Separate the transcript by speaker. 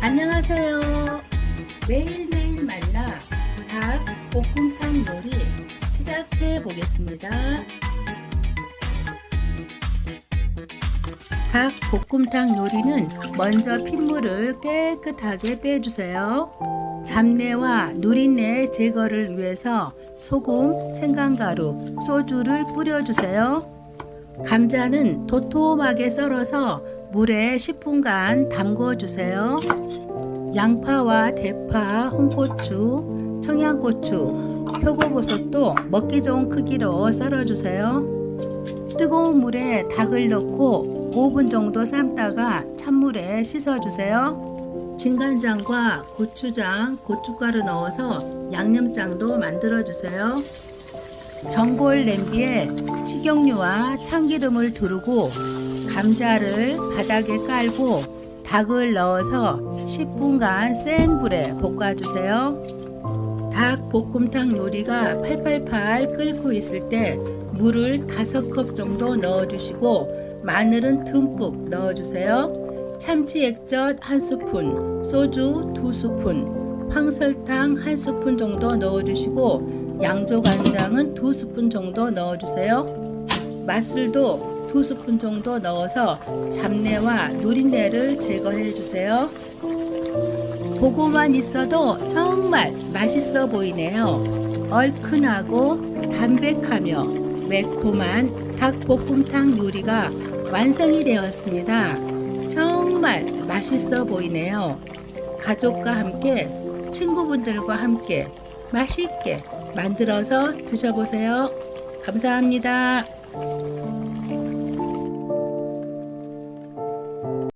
Speaker 1: 안녕하세요. 매일매일 만나 닭 볶음탕 요리 시작해 보겠습니다. 닭 볶음탕 요리는 먼저 핏물을 깨끗하게 빼주세요. 잡내와 누린내 제거를 위해서 소금, 생강가루, 소주를 뿌려주세요. 감자는 도톰하게 썰어서 물에 10분간 담궈 주세요. 양파와 대파, 홍고추, 청양고추, 표고버섯도 먹기 좋은 크기로 썰어 주세요. 뜨거운 물에 닭을 넣고 5분 정도 삶다가 찬물에 씻어 주세요. 진간장과 고추장, 고춧가루 넣어서 양념장도 만들어 주세요. 전골 냄비에 식용유와 참기름을 두르고 감자를 바닥에 깔고 닭을 넣어서 10분간 센 불에 볶아주세요. 닭 볶음탕 요리가 팔팔팔 끓고 있을 때 물을 5컵 정도 넣어주시고 마늘은 듬뿍 넣어주세요. 참치 액젓 1스푼, 소주 2스푼, 황설탕 1스푼 정도 넣어주시고 양조 간장은 2스푼 정도 넣어주세요. 맛술도 2스푼 정도 넣어서 잡내와 누린내를 제거해 주세요. 보고만 있어도 정말 맛있어 보이네요. 얼큰하고 담백하며 매콤한 닭볶음탕 요리가 완성이 되었습니다. 정말 맛있어 보이네요. 가족과 함께, 친구분들과 함께 맛있게 만들어서 드셔보세요. 감사합니다.